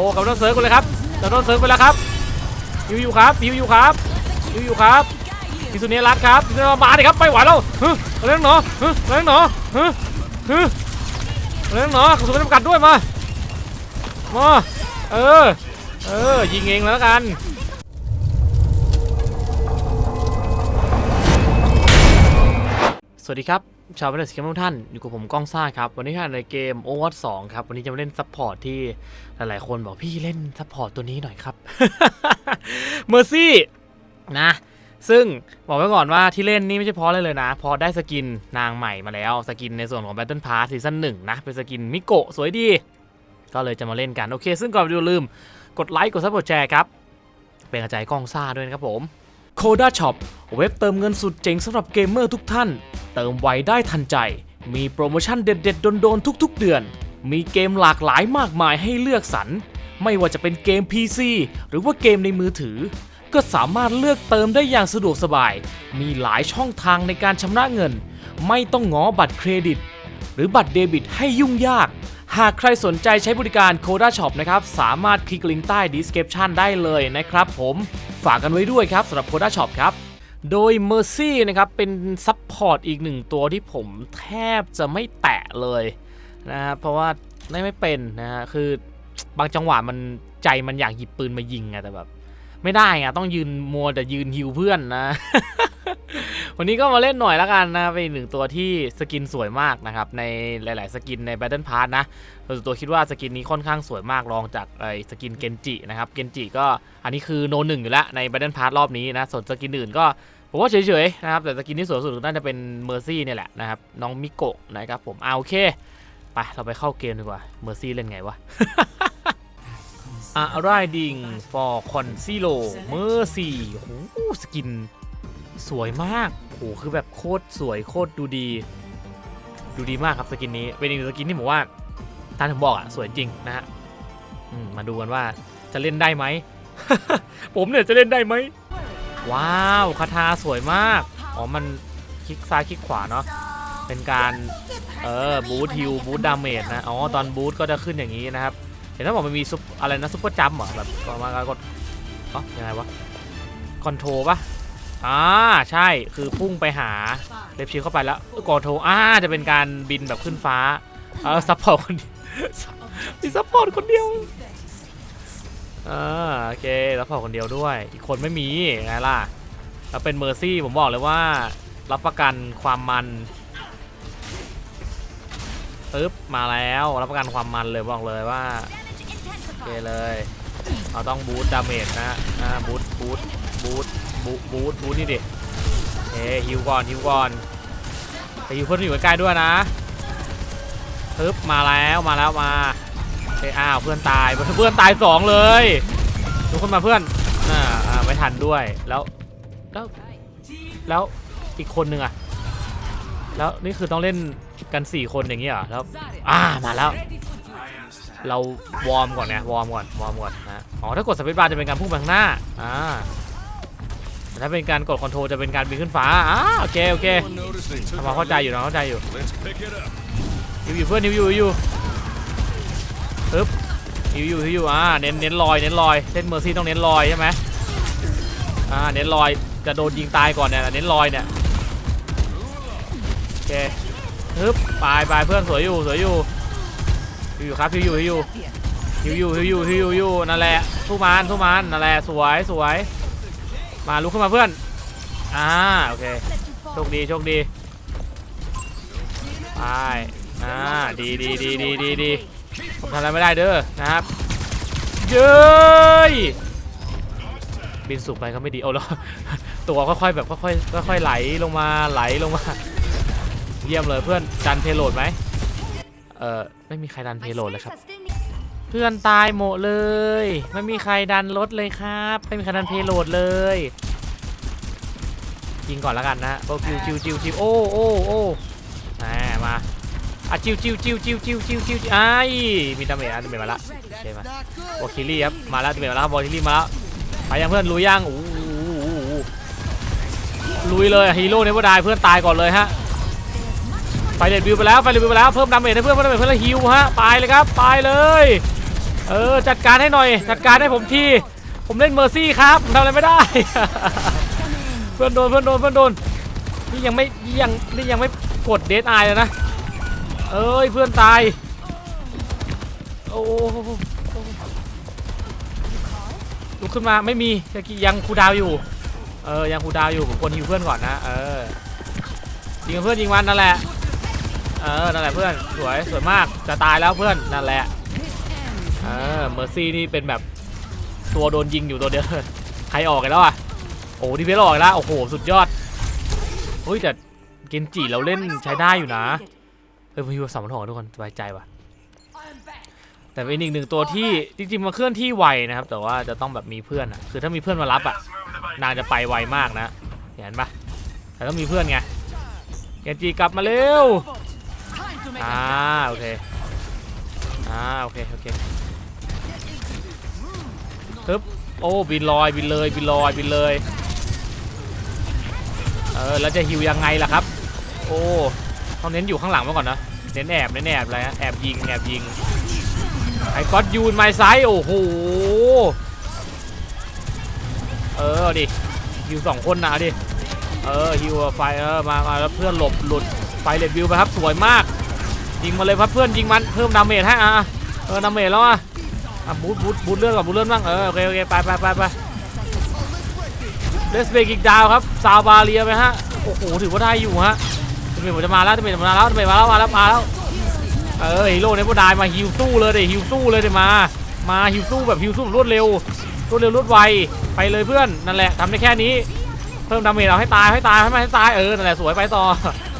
อ้กับต้นเซิร์ฟกันเลยครับกับต้นเซิร์ฟไปแล้วครับฮิวอยู่ครับฮิวอยู่ครับฮิวอยู่ครับพิสุเนีรัตครับพิสุเนียมาดิครับไม่ไหวแล้วเฮ้ยเอาเรื่องหนอเฮ้ยเอาเรื่องหนอเฮ้ยเฮ้ยเรื่องหนอกระสุนไม่จำกัดด้วยมามาเออเออยิงเองแล้วกันสวัสดีครับ ชาวเวลสเกมทุกท่าน อยู่กับผมก้องซ่าครับ วันนี้ในเกม Overwatch 2ครับ วันนี้จะมาเล่นซัพพอร์ตที่หลายๆ คนบอกพี่เล่นซัพพอร์ตตัวนี้หน่อยครับเมอร์ซี่นะ ซึ่งบอกไว้ก่อนว่าที่เล่นนี่ไม่ใช่เพราะอะไรเลยนะ พอได้สกินนางใหม่มาแล้ว สกินในส่วนของ Battle Pass ซีซั่น1นะ เป็นสกินมิโกะสวยดี ก็เลยจะมาเล่นกัน โอเค ซึ่งก่อนไปดูลืม กดไลค์ กดซับกดแชร์ครับ เป็นกระจายก้องซ่าด้วยนะครับผม Coda Shop เว็บเติมเงินสุดเจ๋งสำหรับเกมเมอร์ทุกท่าน เติมไวได้ทันใจ มีโปรโมชั่นเด็ดๆ โดนๆ ทุก ๆ เดือน มีเกมหลากหลายมากมายให้เลือกสรร ไม่ว่าจะเป็นเกม PC หรือว่าเกมในมือถือ ก็สามารถเลือกเติมได้อย่างสะดวกสบาย มีหลายช่องทางในการชำระเงิน ไม่ต้องง้อบัตรเครดิต หรือบัตรเดบิตให้ยุ่งยาก หากใครสนใจใช้บริการ Coda Shop นะครับ สามารถคลิกลิงก์ใต้ description ได้เลยนะครับผมฝากกันไว้ด้วยครับสำหรับ Coda Shop ครับ โดย Mercy นะครับ เป็นซัพพอร์ตอีกหนึ่งตัวที่ผมแทบจะไม่แตะเลยนะฮะเพราะว่าไม่ไม่เป็นนะฮะคือบางจังหวะมันใจมันอยากหยิบปืนมายิงอะแต่แบบ ไม่ได้อะต้องยืนมัวแต่ยืนฮิวเพื่อนนะ วันนี้ก็มาเล่นหน่อยแล้วกันนะ เป็นหนึ่งตัวที่สกินสวยมากนะครับ ในหลาย ๆ สกินใน Battle Pass นะส่วนตัวคิดว่าสกินนี้ค่อนข้างสวยมากรองจากไอ้สกินเกนจินะครับ เกนจิก็อันนี้คือโนหนึ่งอยู่แล้วใน Battle Pass รอบนี้นะ ส่วนสกินอื่นก็ผมว่าเฉย ๆ นะครับ แต่สกินที่สวยสุดน่าจะเป็นเมอร์ซี่เนี่ยแหละนะครับ น้องมิโกะนะครับผมเอาโอเค ไป เราไปเข้าเกมดีกว่า เมอร์ซี่เล่นไงวะ Arriving for Concealo Mercy โอ้สกินสวยมาก หคือแบบโคตรสวยโคตรดูดี ดูดีมากครับสกินนี้ เป็นอีกหนึ่งสกินที่ผมว่าท่านผมบอกอะสวยจริงนะฮะมมาดูกันว่าจะเล่นได้ไหม ผมเนี่ยจะเล่นได้ไหม ว้าวคาถาสวยมาก อ๋อ มันคลิกซ้ายคลิกขวาเนาะ เป็นการเออบูทฮิลบูทดาเมจนะ อ๋อ ตอนบูทก็จะขึ้นอย่างนี้นะครับ เห็นถ้าบอกมันมีซุปอะไรนะซุปเปอร์จัมป์เหรอแบบก็มากดเอ๋อยังไงวะคอนโทรปะ อ่าใช่คือพุ่งไปหาเล็บชิลเข้าไปแล้วกดโทรอ่าจะเป็นการบินแบบขึ้นฟ้าเออซัพพอร์ตคนเดียวมีซัพพอร์ตคนเดียวอ่าโอเคแล้วพอร์ตคนเดียวด้วย อีกคนไม่มีไงล่ะแล้วเป็นเมอร์ซี่ผมบอกเลยว่า รับประกันความมันปึ๊บมาแล้วรับประกันความมันเลยบอกเลยว่าโอเคเลยเราต้องบูทดาเมจนะอ่าบูทบูทบูท บูบูทบูทนี่ดิเฮ้ฮิวก่อนฮิวก่อนไปฮิวเพื่อนอยู่ใกล้ๆด้วยนะปึ๊บมาแล้วมาแล้วมาเอ้อ้าวเพื่อนตายเพื่อนตายสองเลยลุกขึ้นมาเพื่อนอ่าอ่าไม่ทันด้วยแล้วแล้วแล้วอีกคนนึงอะแล้วนี่คือต้องเล่นกัน4คนอย่างนี้เหรอแล้วอ่ามาแล้ว เราวอร์มก่อนนะวอร์มก่อนวอร์มก่อนนะอ๋อถ้ากดสเปซบาร์จะเป็นการพุ่งไปข้างหน้าอ่า ถ้าเป็นการกดคอนโทรลจะเป็นการบินขึ้นฟ้าอ่าโอเคโอเคทำความเข้าใจอยู่นะเข้าใจอยู่ยิวอยู่เพื่อนฮิวอยู่ฮิวอยู่ปึ๊บฮิวอยู่ฮิวอยู่อ่าเน้นเน้นลอยเน้นลอยเล่นเมอร์ซี่ต้องเน้นลอยใช่ไหมอ่าเน้นลอยจะโดนยิงตายก่อนเนี่ยเน้นลอยเนี่ยโอเคปึ๊บไปไปเพื่อนสวยอยู่สวยอยู่ฮิวอยู่ครับฮิวอยู่ฮิวอยู่ฮิวอยู่ฮิวอยู่ฮิวอยู่ฮิวอยู่นั่นแหละสู้มันสู้มันนั่นแหละสวยสวย มาลุกขึ้นมาเพื่อน อ่าโอเค โชคดีโชคดี ไป อ่าดีดีดีดีดีดีผมทำอะไรไม่ได้เด้อนะครับ เย้ยบินสูงไปก็ไม่ดีเอาแล้วตัวค่อยๆแบบค่อยๆค่อยๆไหลลงมาไหลลงมา เยี่ยมเลยเพื่อนดันเพโลดไหมเออไม่มีใครดันเพโลดเลยครับ เพื่อนตายหมดเลย ไม่มีใครดันรถเลยครับ ไม่มีใครดันเพโลดเลยยิงก่อนแล้วกันนะโอ้จิวจิวจิวจิวโอ้โอ้โอ้แหมมาอะจิวจิวจิวจิวจิวจิวจิวไอ้มีดาเมจอะดาเมจมาละโอเคมาโอคิลี่ครับมาแล้วดาเมจมาแล้วครับบอคิลี่มาแล้วไปยังเพื่อนลุยยังโอ้ลุยเลยฮีโร่เนเวอร์ไดเพื่อนตายก่อนเลยฮะไฟเดดบิวไปแล้วไฟเดดบิวไปแล้วเพิ่มดาเมจให้เพื่อนเพิ่มดาเมจเพื่อนแล้วฮิวฮะไปเลยครับไปเลย เออจัดการให้หน่อย จัดการให้ผมทีผมเล่นเมอร์ซี่ครับผมทำอะไรไม่ได้ เพื่อนโดนเพื่อนโดนเพื่อนโดนนี่ยังไม่นี่ยังนี่ยังไม่กดเดทไอเลยนะเอ้ยเพื่อนตายโอ้ลุกขึ้นมาไม่มียังคูดาวอยู่เออยังคูดาวอยู่ผมควรฮิวเพื่อนก่อนนะเออยิงเพื่อนยิงมันนั่นแหละเออนั่นแหละเพื่อนสวยสวยมากจะตายแล้วเพื่อนนั่นแหละ ออเมอร์ซี่นี่เป็นแบบตัวโดนยิงอยู่ตัวเดียว ใครออกกันแล้วอะ โอ้ดีเพลออกแล้ว โอ้โห สุดยอดเฮ้ยแต่เกนจิเราเล่นใช้ได้อยู่นะเฮ้ยผมอยู่สามพันหกทุกคนสบายใจว่ะแต่เป็นอีกหนึ่งตัวที่จริงๆมันเคลื่อนที่ไวนะครับ แต่ว่าจะต้องแบบมีเพื่อนอะคือถ้ามีเพื่อนมารับอะนางจะไปไวมากนะเห็นปะแต่ต้องมีเพื่อนไงเกนจิกลับมาเร็วอ่าโอเคอ่าโอเคโอเค ทึบโอ้บินลอยบินเลยบินลอยบินเลยเออแล้วจะฮิวยังไงล่ะครับ โอ้ต้องเน้นอยู่ข้างหลังมาก่อนนะเน้นแอบเน้นแอบอะไรฮะแอบยิงแอบยิงไอ้ก็อดยูนไมไซโอ้โหเออดิฮิวสองคนนะดิเออฮิวไฟเออมามาแล้วเพื่อนหลบหลุดไฟเลดวิวไปครับสวยมากยิงมาเลยครับเพื่อนยิงมันเพิ่มดาเมจให้อะเออดาเมจแล้วอะ อะบูทบูทบูทเลื่อนก่อนบูทเลื่อนบ้างเออโอเคโอเคไปไปไปไปเลสเบกอีกดาวครับซาวบาเรียไปฮะโอ้โหถือว่าได้อยู่ฮะเดเมจผมจะมาแล้วเดเมจผมมาแล้วเดเมจมาแล้วมาแล้วมาแล้วเออฮีโร่เนปได้มาฮิวสู้เลยเดี๋ยวฮิวสู้เลยเดี๋ยวมา มาฮิวสู้แบบฮิวสู้รวดเร็วรวดเร็วรวดไวไปเลยเพื่อนนั่นแหละทำได้แค่นี้เพิ่มดาเมจเอาให้ตายให้ตายให้มันให้ตายเออนั่นแหละสวยไปต่อ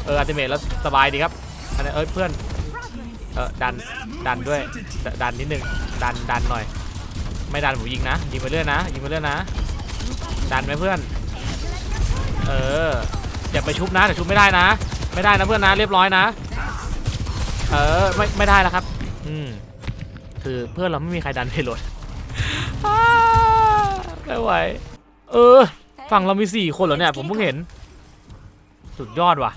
เอออัลติเมทแล้วสบายดีครับอันนี้เอ้ยเพื่อน เออดันดันด้วยดดันนิดนึงดันดันหน่อย ไม่ดันผมยิงนะ ยิงไปเรื่อยนะ ยิงไปเรื่อยนะ ดันไหมเพื่อน เอออย่าไปชุบนะแต่ชุบไม่ได้นะ ไม่ได้นะเพื่อนนะเรียบร้อยนะ เออไม่ไม่ได้แล้วครับ อืมคือเพื่อนเราไม่มีใครดันเพลดอ้าไม่ไหว เออ ฝั่งเรามีสี่คนเหรอเนี่ย ผมเพิ่งเห็น สุดยอดว่ะ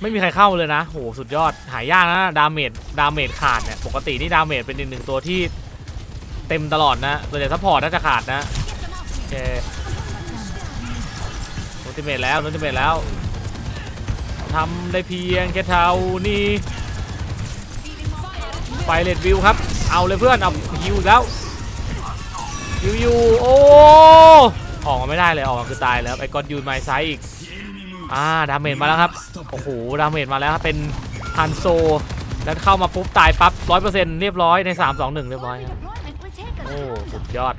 ไม่มีใครเข้าเลยนะโหสุดยอดหายากนะดาเมจดาเมจขาดเนี่ยปกตินี่ดาเมจเป็นอีกหนึ่งตัวที่เต็มตลอดนะส่วนใหญ่ซัพพอร์ตน่าจะขาดนะโอเคโนติเมตแล้วโนติเมตแล้วทำได้เพียงแค่เท่านี้ไฟเลดวิวครับ เอาเลยเพื่อนเอาฮิวแล้วฮิวยูโอ้ออกมาไม่ได้เลยออกมาคือตายแล้วไอ้กอนยูนไมซ์ไซอีก อ่าดาเมจมาแล้วครับ โอ้โหดาเมจมาแล้วครับเป็นฮันโซ แล้วเข้ามาปุ๊บตายปั๊บร้อยเปอร์เซ็นต์เรียบร้อยใน 3 2 1 เรียบร้อย โอ้สุดยอด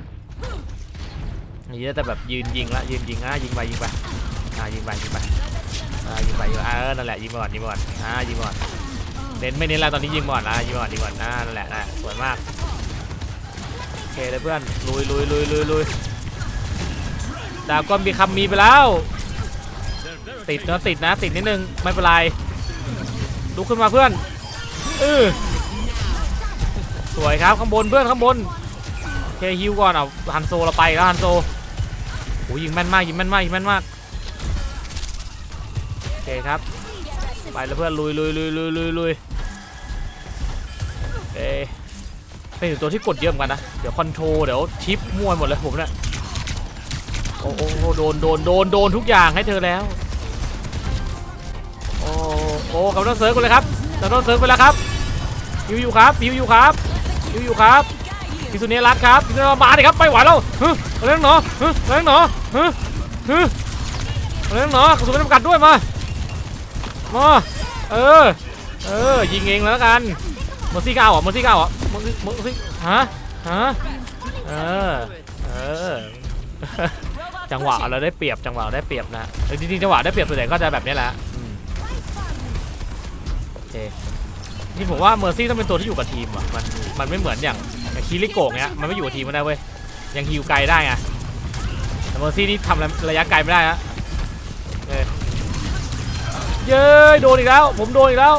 นี่แต่แบบยืนยิงละยืนยิงนะยิงไปยิงไปอ่ายิงไปยิงไปอ่ายิงไปยิงไปเออนั่นแหละยิงไปก่อนยิงไปก่อนอ่ายิงไปก่อนเน้นไม่เน้นแล้วตอนนี้ยิงไปก่อนอ่ายิงไปก่อนยิงไปก่อนอ่านั่นแหละนะสวยมากโอเคเลยเพื่อนลุยลุยลุยลุยลุยดาวก้อนมีคำมีไปแล้ว ติดนะติดนะติดนิดนึงไม่เป็นไรลุกขึ้นมาเพื่อนเออสวยครับข้างบนเพื่อนข้างบนโอเคฮิวก่อนเอาฮันโซเราไปแล้วฮันโซโอ้ยิงแม่นมากยิงแม่นมากยิงแม่นมากโอเคครับไปแล้วเพื่อนลุยลุยลุยลุยลุยลุยโอเคเป็นตัวที่กดเยอะเหมือนกันนะเดี๋ยวคอนโทรเดี๋ยวชิปมั่วหมดเลยผมเนี่ยโอ้โอ้โดนโดนโดนโดนทุกอย่างให้เธอแล้ว โอ้กำลังเซิร์ฟกันเลยครับกำลังเซิร์ฟไปแล้วครับฮิวอยู่ครับฮิวอยู่ครับฮิวอยู่ครับพิสุเนรัตครับพิสุเนรัตมาดิครับไม่ไหวแล้วเฮ้ยเรื่องหนอเฮ้ยเรื่องหนอเฮ้ยเฮ้ยเรื่องหนอกระสุนไม่จำกัดด้วยมามาเออเออยิงเองแล้วกันมอร์ซี่ก้าวอะมอร์ซี่ก้าวอะมอร์ซี่มอร์ซี่ฮะฮะเออเออจังหวะเราได้เปรียบจังหวะเราได้เปรียบนะจริงๆจังหวะได้เปรียบส่วนใหญ่ก็จะแบบนี้แหละ นี่ผมว่าเมอร์ซี่ต้องเป็นตัวที่อยู่กับทีมอะมันมันไม่เหมือนอย่างคีริโกะเนี้ยมันไม่อยู่กับทีมไม่ได้เว้ยยังฮิวไกลได้ไงแต่เมอร์ซี่นี่ทำระยะไกลไม่ได้นะเย้ยโดนอีกแล้ว ผมโดนอีกแล้ว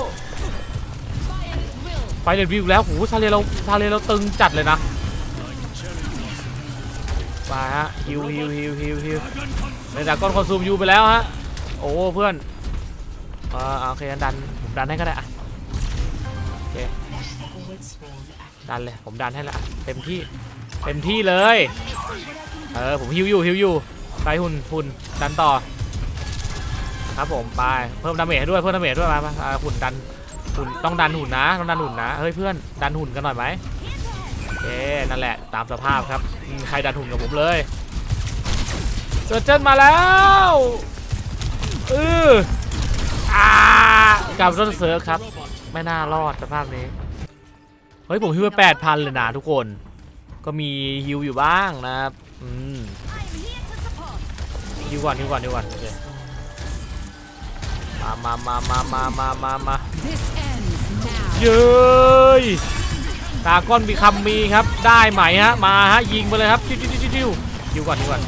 ไฟเดวิวแล้วโหซาเลเราซาเลเราตึงจัดเลยนะมาฮะฮิวฮิวฮิวฮิวฮิวในดากอนคอนซูมยูไปแล้วฮะโอ้เพื่อนอ่าโอเคดัน ดันให้ก็ได้อะโอเคดันเลยผมดันให้ละเต็มที่เต็มที่เลยเออผมฮิวอยู่ฮิวอยู่ไปหุ่นหุ่นดันต่อ ครับผมไปเพิ่มดาเมจให้ด้วยเพิ่มดาเมจด้วยมามาอ่าหุ่นดันหุ่นต้องดันหุ่นนะต้องดันหุ่นนะเฮ้ยเพื่อนดันหุ่นกันหน่อยไหมโอเคนั่นแหละตามสภาพครับอืมใครดันหุ่นกับผมเลยเจอเจนมาแล้วเอออ่า กับรถเซิร์ฟครับ ไม่น่ารอดสภาพนี้ เฮ้ย ผมฮิวไปแปดพันเลยนะทุกคน ก็มีฮิวอยู่บ้างนะครับ อืมฮิวก่อนฮิวก่อนฮิวก่อนโอเคมามามามามามามามาเย้ยตาก้อนมีคำมีครับ ได้ไหมฮะ มาฮะ ยิงไปเลยครับ จิ้วจิ้วจิ้วจิ้วยิวก่อนยิวก่อน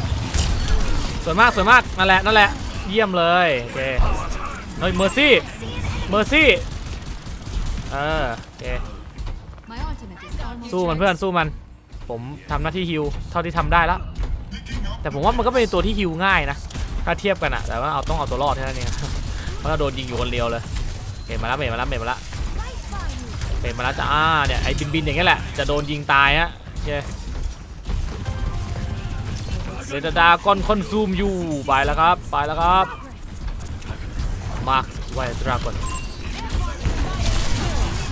สวยมากสวยมาก นั่นแหละ นั่นแหละ เยี่ยมเลย โอเค เฮ้ย เมอร์ซี่ เมอร์ซี่เออโอเค My ultimate is almost สู้มัน ready. เพื่อนสู้มัน ผมทำหน้าที่ฮิวเท่าที่ทำได้แล้วแต่ผมว่ามันก็เป็นตัวที่ฮิวง่ายนะ ถ้าเทียบกันอะแต่ว่าเอาต้องเอาตัวรอดแค่นั้นเอง เพราะเราโดนยิงอยู่คนเดียวเลยเมทมาแล้วเมทมาแล้วเมทมาแล้วเห็นมาแล้วจ้าอ่าเนี่ยไอ้บินบินอย่างเงี้ยแหละจะโดนยิงตายฮะโอเคเรดดาก้อนคอนซูมอยู่ไปแล้วครับไปแล้วครับมาร์คไวดราก้อน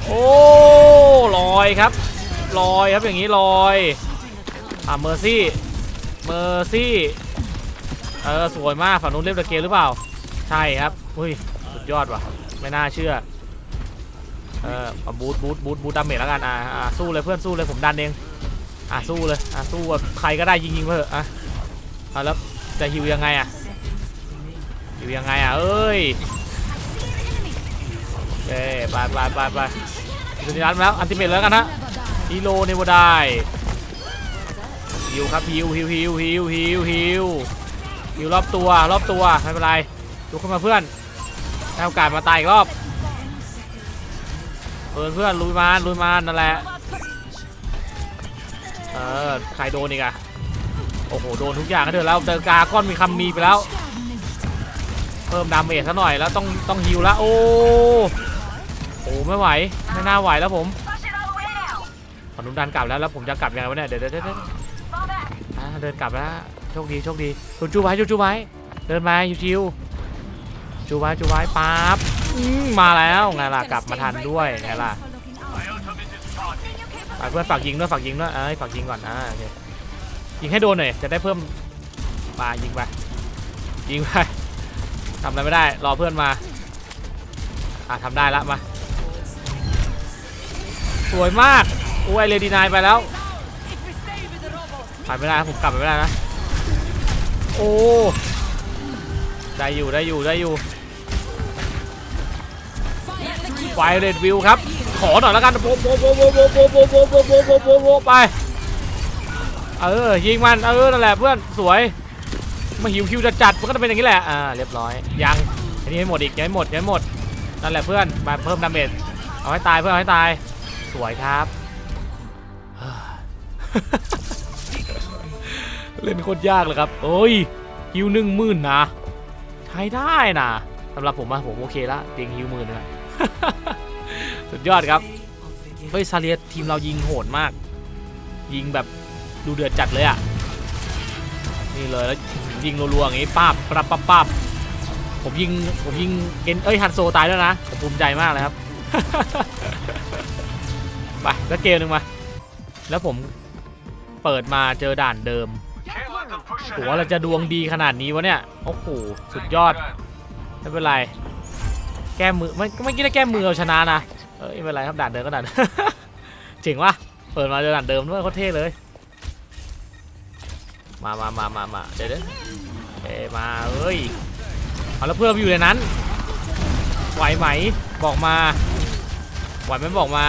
โอ้ลอยครับลอยครับอย่างนี้ลอยอ่าเมอร์ซี่เมอร์ซี่เออสวยมากฝั่งนู้นเล่นตะเกียหรือเปล่า ใช่ครับอุ้ยสุดยอดว่ะไม่น่าเชื่อเออบูทบูทบูทบูทดาเมจแล้วกันอ่าอ่าสู้เลยเพื่อนสู้เลยผมดันเองอ่าสู้เลยอ่าสู้ใครก็ได้ยิงยิงๆไปเถอะอะแล้วจะฮิวยังไงอะฮิวยังไงอะเอ้ยโอเคไปไปไปไป สุดที่รันมาแล้วอันติเมตแล้วกันฮะฮีโร่เนวดายฮิวครับฮิวฮิวฮิวฮิวฮิวฮิวฮิวรอบตัวรอบตัวไม่เป็นไรลุกขึ้นมาเพื่อนให้โอกาสมาตายอีกรอบเพื่อนเพื่อนลุยมานลุยมานนั่นแหละเออใครโดนอีกอะโอ้โหโดนทุกอย่างก็เถอะแล้วเจอกาก้อนมีคำมีไปแล้ว เพิ่มดาเมจซะหน่อยแล้วต้องต้องฮิวแล้วโอ้ อ้ไม่ไหวไม่น่าไหวแล้วผมขอนุดันกลับแล้วแล้วผมจะกลับยังไงวะเนี่ยเดี๋ยวเดี๋ยวเดี๋ยวเดี๋ยวอ่าเดินกลับแล้วโชคดีโชคดีจูจูไว้จูจูไว้เดินมาชิวๆจูไว้จูไว้ปั๊บอืมมาแล้วไงล่ะกลับมาทันด้วยไงล่ะไปเพื่อนฝากยิงด้วยฝากยิงด้วยเอ้ยฝากยิงก่อนอ่าโอเคยิงให้โดนหน่อยจะได้เพิ่มมายิงไปยิงไปทำอะไรไม่ได้รอเพื่อนมาอะทำได้ละมา สวยมากโอ้ยเลดีนายไปแล้วผ่านไม่ได้นะผมกลับไปไม่ได้นะโอ้ได้อยู่ได้อยู่ได้อยู่ไฟเรดวิวครับ ขอหน่อยแล้วกันโบโบโบโบโบโบโบโบโบโบโบโบโบไปเออยิงมันเออนั่นแหละเพื่อนสวยมาหิวคิวจะจัดมันก็จะเป็นอย่างนี้แหละอ่าเรียบร้อยยังอันนี้ให้หมดอีกยังไม่หมดยังไม่หมดนั่นแหละเพื่อนมาเพิ่มดาเมจเอาให้ตายเพื่อนเอาให้ตาย สวยครับ เล่นโคตรยากเลยครับโอ้ยฮิวหนึ่งหมื่นนะ ใช้ได้นะสำหรับผมอะผมโอเคละเตียงฮิวหมื่นนะสุดยอดครับ เฮ้ยซาเลียทีมเรายิงโหดมาก ยิงแบบดูเดือดจัดเลยอะนี่เลยแล้วยิงรัวๆอย่างงี้ปั๊บปั๊บปั๊บปับผมยิงผมยิงเอ็นเอ้ยฮันโซตายด้วนะผมภูมิใจมากเลยครับ ไปแล้วเกมหนึ่งมา แล้วผมเปิดมาเจอด่านเดิมผมว่าเราจะดวงดีขนาดนี้วะเนี่ย โอ้โห สุดยอด ไม่เป็นไร แก้มือไม่ไม่คิดได้แก้มือเอาชนะนะ เอ้ยไม่เป็นไรครับด่านเดิมก็ด่านเจ๋งวะเปิดมาเจอด่านเดิมด้วยโคตรเท่เลย มามามามามาเดี๋ยวเดี๋ยวเอ้มาเอ้ย เอาแล้วเพื่อนเราอยู่ในนั้น ไหวไหม บอกมา ไหวไหมบอกมา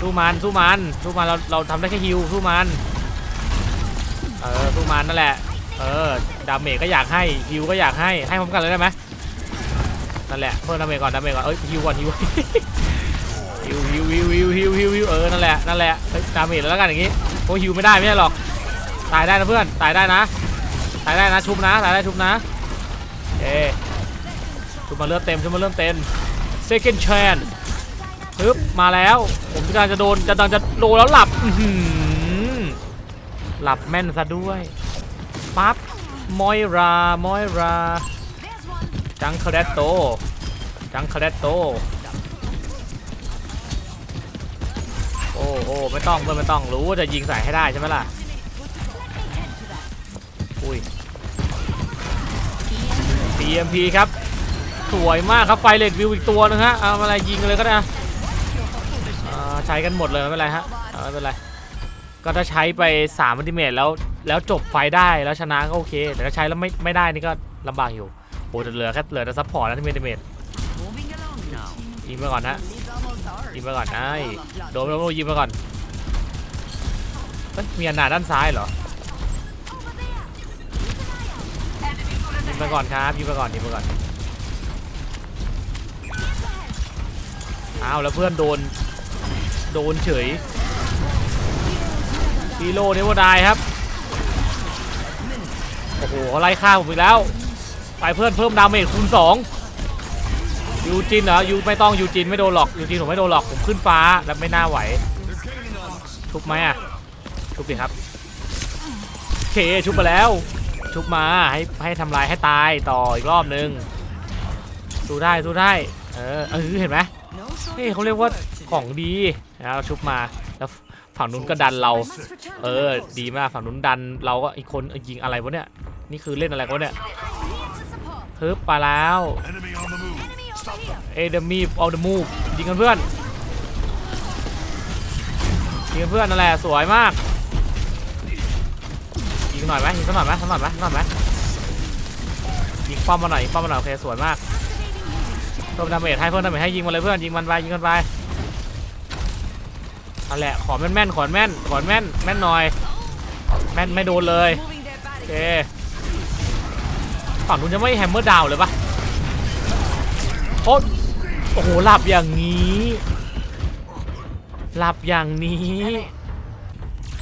สู้มันสู้มันสู้มันเราเราทำได้แค่ฮิวสู้มันเออสู้มันนั่นแหละเออดาเมจก็อยากให้ฮิวก็อยากให้ให้พร้อมกันเลยได้ไหมนั่นแหละเพิ่มดาเมจก่อนดาเมจก่อนเอ้ยฮิวก่อนฮิวฮิวฮิวฮิวฮิวฮิวฮิวฮิวเออนั่นแหละนั่นแหละเฮ้ยดาเมจแล้วกันอย่างงี้โอ้ฮิวไม่ได้ไม่ใช่หรอกตายได้นะเพื่อนตายได้นะตายได้นะชุบนะตายได้ชุบนะเอชุบมาเริ่มเต็มชุบมาเริ่มเต็ม second chance ปึ๊บมาแล้ว ผมกำลังจะโดนจะกำลังจะโดนแล้วหลับหลับแม่นซะด้วยปั๊บมอยรามอยรา จังคาเดตโต จังคาเดตโต โอ้โอ้ไม่ต้องเพื่อนไม่ต้องรู้ว่าจะยิงใส่ให้ได้ใช่ไหมล่ะ อุ้ย TMP ครับ สวยมากครับไฟเลดวิวอีกตัวหนึงฮะ เอาอะไรยิงเลยก็ได้ ใช้กันหมดเลยไม่เป็นไรฮะไม่เป็นไรก็ถ้าใช้ไป3อัลติเมตแล้วแล้วจบไฟได้แล้วชนะก็โอเค แต่ถ้าใช้แล้วไม่ไม่ได้นี่ก็ลำบากอยู่โอ้แต่เหลือแค่เหลือแต่ซัพพอร์ตนะที่มิเมต Moving along now. ยิงไปก่อนนะยิงไปก่อนนะโดนโดนโดนยิงไปก่อนเฮ้ยมีอันหนาด้านซ้ายเหรอยิงไปก่อนครับยิงไปก่อนยิงไปก่อนอ้าวแล้วเพื่อนโดน โดนเฉยฮีโร่เนวดายครับ โอ้โหเขาไล่ฆ่าผมอีกแล้ว ไปเพื่อนเพิ่มดาเมจคูณสองยูจินเหรอยูไม่ต้องยูจินไม่โดนหรอกยูจินผมไม่โดนหรอกผมขึ้นฟ้าแล้วไม่น่าไหวชุบไหมอะชุบดิครับโอเคชุบมาแล้ว ชุบมาให้ให้ทำลายให้ตายต่ออีกรอบนึงสู้ได้สู้ได้เออเออเห็นไหม No shortage นี่เขาเรียกว่าของดี นะเราชุบมาแล้วฝั่งนู้นก็ดันเรา เออ ดีมากฝั่งนู้นดันเราก็อีกคนยิงอะไรวะเนี่ยนี่คือเล่นอะไรวะเนี่ยฮึบไปแล้ว Enemy on the move. Stop them. เอเดมีออลเดมูฟยิงกันเพื่อนยิงกันเพื่อนนั่นแหละสวยมากยิงหน่อยไหมยิงสักหน่อยไหมสักหน่อยไหมสักหน่อยไหมยิงป้อมมาหน่อยยิงป้อมมาหน่อยโอเคสวยมากเพิ่มดาเมจให้เพิ่มดาเมจให้ยิงมาเลยเพื่อนยิงมันไปยิงกันไป นั่นแหละขอแม่นแม่นๆขอแม่นขอแม่นแม่นหน่อย แม่นไม่โดนเลยโอเคฝั่งนู้นจะไม่แฮมเมอร์ดาวเลยปะโอ๊ยโอ้โหหลับอย่างนี้หลับอย่างนี้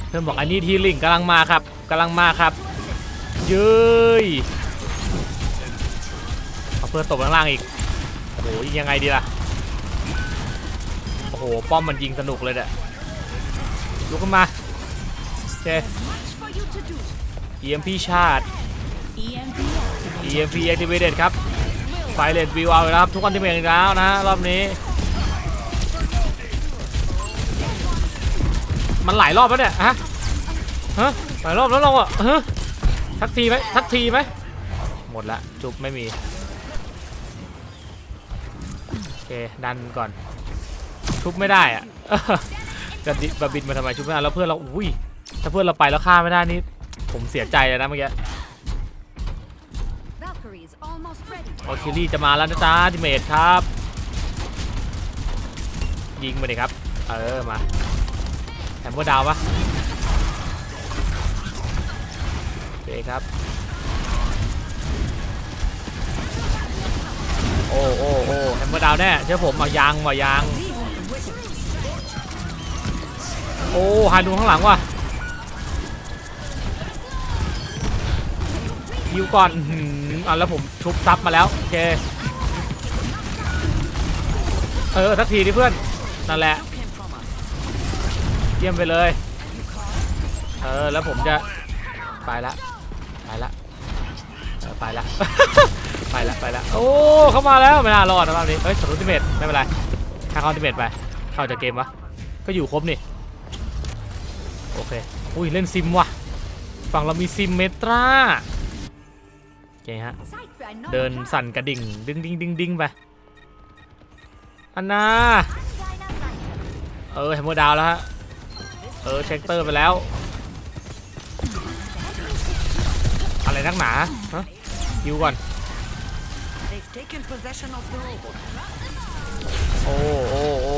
เพื่อนบอกอันนี้ทีลิงกำลังมาครับกำลังมาครับเย้ยเอาเพื่อนตบข้างล่างอีกโอ้โหยิงยังไงดีล่ะโอ้โหป้อมมันยิงสนุกเลยเนี่ย ลุกขึ้นมาโอเค EMP ชาร์จ EMP. Activated ครับไฟเลนวิวเอาเลยนะครับ ทุกคนที่เป็นอีกแล้วนะรอบนี้ มันหลายรอบแล้วเนี่ยฮะฮะหลายรอบแล้วเราอะฮะทักทีไหมทักทีไหมหมดละจุบไม่มีโอเคดันก่อนชุบไม่ได้อะ จะดิบบินมาทำไมชุบไม่ได้แล้วเพื่อนเราอุ้ยถ้าเพื่อนเราไปแล้วฆ่าไม่ได้นี่ผมเสียใจเลยนะเมื่อกี้ Valkyrie is almost ready. โอคิลี่จะมาแล้วนะจ๊ะทิเมทครับ ยิงมาดิครับ เออมาแฮมเบอร์ดาวปะโอเคครับ โอ้โอ้โอ้แฮมเบอร์ดาวแน่เชื่อผมเอายางว่ายาง โอ้หาดูข้างหลังว่ะยิวก่อนอื้อหืออะแล้วผมชุบซับมาแล้วโอเคเออสักทีดิเพื่อนนั่นแหละเยี่ยมไปเลยเออแล้วผมจะไปละไปละไปละ ไปละ ไปละ โอ้ เข้ามาแล้ว ไม่น่ารอดนะรอบนี้ เฮ้ยสรุปติเมตไม่เป็นไร ถ้าเข้าติเมตไป เข้าจากเกมวะ ก็อยู่ครบนี่ โอเค อุ้ยเล่นซิมว่ะ ฝั่งเรามีซิมเมตราโอเคฮะ Sight for I know เดิน you can. สั่นกระดิ่ง ดึงดึงดึงดึงไปอันนาเออแฮมเมอร์ดาวน์แล้วฮะ เออเช็คเตอร์ไปแล้ว อะไรนักหนาฮะฮิวก่อน They've taken possession of the robot. โอ้โอ้โอ้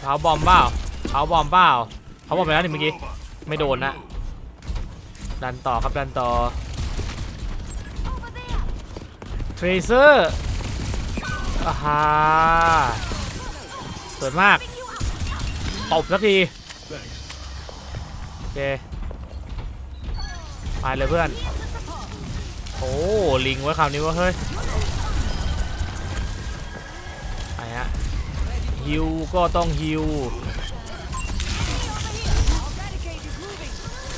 เผาบอมเปล่าเผาบอมเปล่าเผาบอมไปแล้วนี่เมื่อกี้ ไม่โดนนะ ดันต่อครับดันต่อ เทรเซอร์อาฮาสวยมาก ตบสักที โอเคไปเลยเพื่อน โอ้ ลิงไว้คราวนี้ว่าเฮ้ยไปฮะ ฮิวก็ต้องฮิว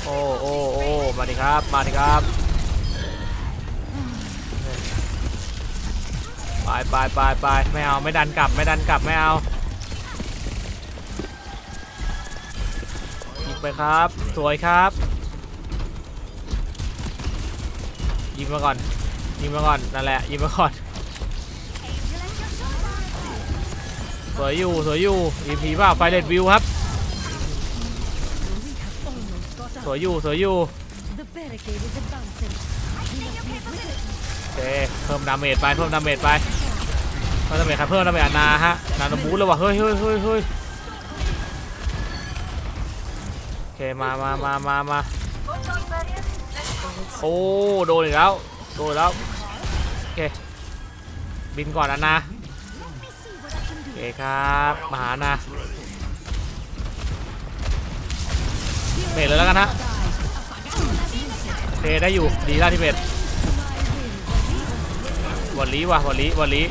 โอ้โอ้โอ้มาดิครับ มาดิครับ ไปไปไปไปไม่เอา ไม่ดันกลับ ไม่ดันกลับ ไม่เอายิงไปครับ สวยครับ ยิงมาก่อน ยิงมาก่อน นั่นแหละ ยิงมาก่อน สวยอยู่สวยอยู่ EP เปล่าไฟเลดวิวครับ สวยอยู่สวยอยู่โอเคเพิ่มดาเมจไปเพิ่มดาเมจไปเพิ่มดาเมจครับเพิ่มดาเมจอานาฮะนาโนบูทแล้ววะเฮ้ยเฮ้ยเฮ้ยเฮ้ยโอเคมามามามามาโอ้โดนอีกแล้วโดนแล้วโอเคบินก่อนอานา เคครับมาหานาเมจเลยแล้วกันฮะโอเคได้อยู่ดีแล้วที่เมจวันลีว่ะวันลีวันลี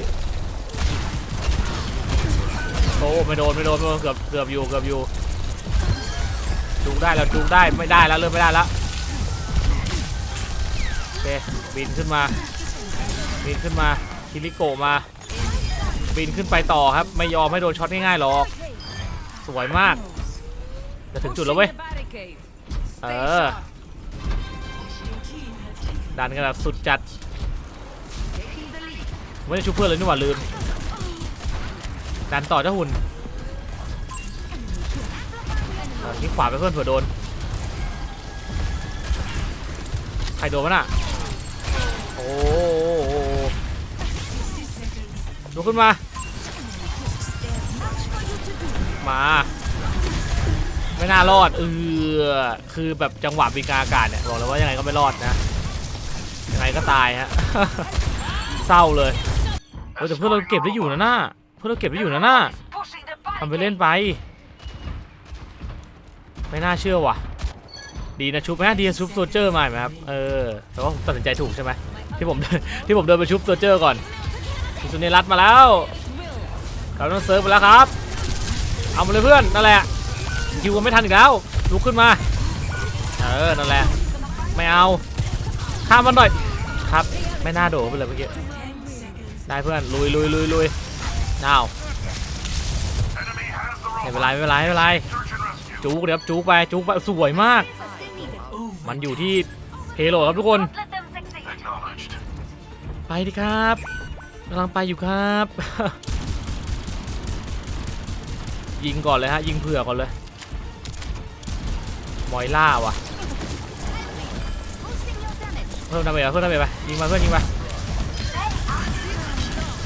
โอ้ไม่โดนไม่โดนไม่โดนเกือบเกือบอยู่เกือบอยู่จูงได้แล้วจูงได้ไม่ได้แล้วเริ่มไม่ได้แล้วโอเคบินขึ้นมาบินขึ้นมาคิริโกมา บินขึ้นไปต่อครับ ไม่ยอมให้โดนช็อตง่ายๆหรอก สวยมาก จะถึงจุดแล้วเว้ย เออ ดันกันแบบสุดจัด ไม่ได้ชุบเพื่อนเลยนี่หว่าลืม ดันต่อเจ้าหุ่นทิ้งขวาไปเพื่อนเผื่อโดน ใครโดนวะน่ะ โอ้โลุกขึ้นมา มา ไม่น่ารอดเออคือแบบจังหวะบินกาอากาศเนี่ยบอกเลยว่ายังไงก็ไม่รอดนะยังไงก็ตายฮะเศร้าเลยเฮ้แต่เพื่อนเราเก็บได้อยู่นะหน่าเพื่อนเราเก็บได้อยู่นะหน่าทำไปเล่นไป ไม่น่าเชื่อว่ะ ดีนะชุบไหมดีนะชุบโซเจอร์มาไหมครับเออแต่ว่าผมตัดสินใจถูกใช่ไหมที่ผมที่ผมเดินไปชุบโซเจอร์ก่อน มีสุเนรัตมาแล้วเราต้องเซิร์ฟไปแล้วครับ เอามาเลยเพื่อนนั่นแหละคิวกันไม่ทันอีกแล้วลุกขึ้นมา เออนั่นแหละ ไม่เอาข้ามมันหน่อยครับไม่น่าโดดไปเลยเมื่อกี้ได้เพื่อนลุยลุยลุยลุยนาว Enemy has the ไม่ robot. เป็นไรไม่เป็นไรไม่เป็นไร Search and rescue. จูกเดี๋ยวจูกไปจูกไปสวยมาก มันอยู่ที่เพโลครับทุกคน Acknowledged. ไปดิครับ กำลังไปอยู่ครับ ยิงก่อนเลยฮะ ยิงเผื่อก่อนเลย มอยล่าว่ะ เพิ่มดาเมจเพิ่มดาเมจไป ยิงมาเพื่อนยิงไป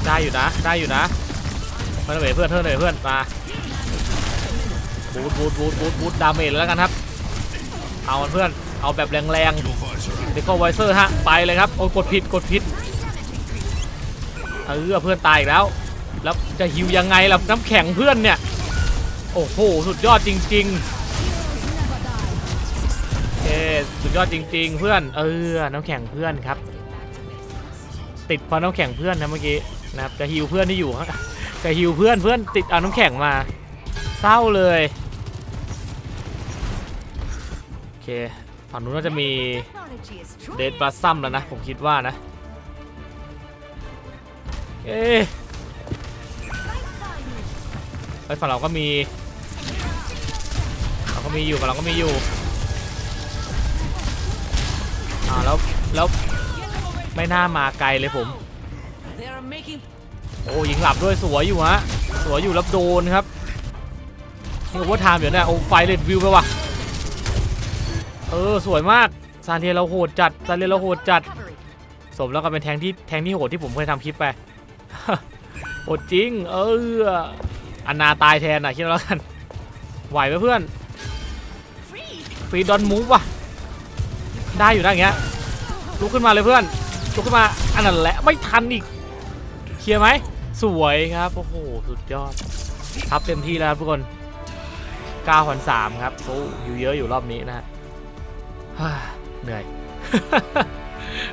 ได้อยู่นะ ได้อยู่นะ เพิ่มดาเมจเพื่อนเพิ่มดาเมจเพื่อนมาบูทบูทบูทบูทบูทดาเมจแล้วกันครับ เอาเพื่อน เอาแบบแรงๆเดคอไวเซอร์ฮะ ไปเลยครับ โอ้กดผิด กดผิด เออเพื่อนตายอีกแล้ว แล้วจะฮิวยังไงล่ะน้ำแข็งเพื่อนเนี่ย โอ้โห สุดยอดจริงๆเอสุดยอดจริง ๆ เพื่อน เออ น้ำแข็งเพื่อนครับ ติดเพราะน้ำแข็งเพื่อนนะเมื่อกี้นะครับจะฮิวเพื่อนที่อยู่จะฮิวเพื่อนเพื่อนติดเอาน้ำแข็งมา เศร้าเลยโอเคฝั่งนู้นน่าจะมีเดดบลัสซัมแล้วนะ ผมคิดว่านะ เอ๊ะไอ้ยฝั่งเราก็มีเราก็มีอยู่ฝั่งเราก็มีอยู่อ่าแล้วแล้วไม่น่ามาไกลเลยผม โอ้ยิงหลับด้วยสวยอยู่ฮะสวยอยู่รับโดนครับนี่โอเวอร์ไทม์เดี๋ยวนะโอ้ไฟเลดวิวไปว่ะเออสวยมากซานเทียเราโหดจัดซานเทียเราโหดจัดสมแล้วก็เป็นแทงที่แทงที่โหดที่ผมเคยทำคลิปไป โหดจริง เอออันนาตายแทนอะคิดแล้วกัน ไหวไหมเพื่อน ฟรีดอนมูฟว่ะ ได้อยู่นะอย่างเงี้ย ลุกขึ้นมาเลยเพื่อน ลุกขึ้นมา อันนั้นแหละ ไม่ทันอีก เคลียร์ไหม สวยครับ โอ้โห สุดยอด ทับเต็มที่แล้วครับทุกคน9,003ครับโอ้อยู่เยอะอยู่รอบนี้นะฮะฮ่าเหนื่อย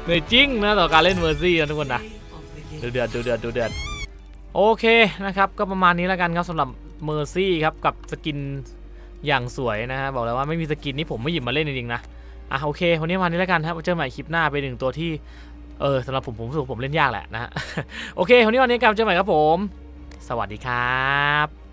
เหนื่อยจริงนะต่อการเล่นเวอร์ซี่นะทุกคนนะ ดูเดือดดูเดือดดูเดือดโอเคนะครับ ก็ประมาณนี้แล้วกันครับสำหรับเมอร์ซี่ครับกับสกินอย่างสวยนะฮะบอกเลยว่าไม่มีสกินนี่ผมไม่หยิบมาเล่นจริงๆนะอะโอเควันนี้ประมานี้แล้วกันครับเจอใหม่คลิปหน้าไปนหนึ่งตัวที่เออสำหรับผมผมรู้สึกผมเล่นยากแหละนะฮะโอเควันนี้วันนี้กลับเจอใหม่ครับผม สวัสดีครับ